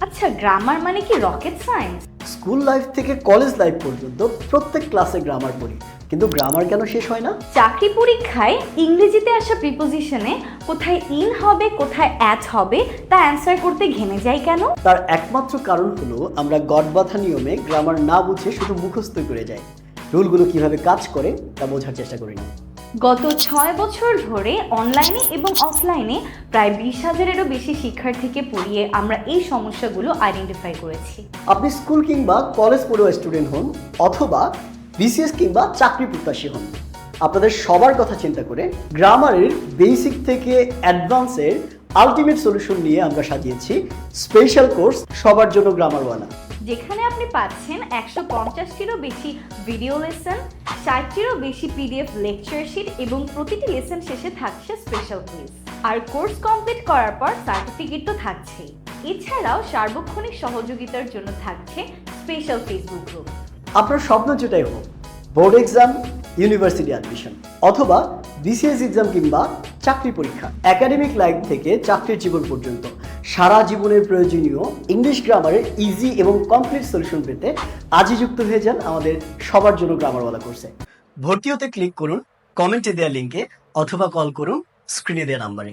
আচ্ছা গ্রামার মানে কি রকেট সায়েন্স স্কুল লাইফ থেকে কলেজ লাইফ পর্যন্ত প্রত্যেক ক্লাসে গ্রামার পড়ি কিন্তু গ্রামার কেন শেষ হয় না? চাকরি পরীক্ষায় ইংরেজিতে আসা প্রিপোজিশনে কোথায় ইন হবে কোথায় অ্যাট হবে তা অ্যান্সার করতে ঘেমে যায় কেন? তার একমাত্র কারণ হলো আমরা গডবাধা নিয়মে গ্রামার না বুঝে শুধু মুখস্থ করে যাই। রুলগুলো কীভাবে কাজ করে তা বোঝার চেষ্টা করি। না গত ছয় বছর ধরে অনলাইনে এবং অফলাইনে প্রায় বিশ হাজারেরও বেশি শিক্ষার্থীকে পড়িয়ে আমরা এই সমস্যাগুলো আইডেন্টিফাই করেছি। আপনি স্কুল কিংবা কলেজ পড়ুয়া স্টুডেন্ট হন অথবা বিসিএস কিংবা চাকরি প্রত্যাশী হন। আপনাদের সবার কথা চিন্তা করে গ্রামারের বেসিক থেকে অ্যাডভান্সের আলটিমেট সলিউশন নিয়ে আমরা সাজিয়েছি স্পেশাল কোর্স সবার জন্য গ্রামার গ্রামারওয়ালা যেখানে আপনি পাচ্ছেন একশো পঞ্চাশটিরও বেশি ভিডিও লেসন ষাটটিরও বেশি পিডিএফ লেকচার শিট এবং প্রতিটি লেসন শেষে থাকছে স্পেশাল কুইজ আর কোর্স কমপ্লিট করার পর সার্টিফিকেট তো থাকছেই। এছাড়াও সার্বক্ষণিক সহযোগিতার জন্য থাকছে স্পেশাল ফেসবুক গ্রুপ আপনার স্বপ্ন যেটাই হোক বোর্ড এক্সাম ইউনিভার্সিটি অ্যাডমিশন অথবা বিসিএস এক্সাম কিংবা চাকরি পরীক্ষা একাডেমিক লাইফ থেকে চাকরির জীবন পর্যন্ত সারা জীবনের প্রয়োজনীয় ইংলিশ গ্রামারের ইজি এবং কমপ্লিট সলিউশন পেতে আজই যুক্ত হয়ে যান আমাদের সবার জন্য গ্রামারওয়ালা কোর্সে ভর্তি হতে ক্লিক করুন কমেন্টে দেওয়া লিঙ্কে অথবা কল করুন স্ক্রিনে দেওয়া নাম্বারে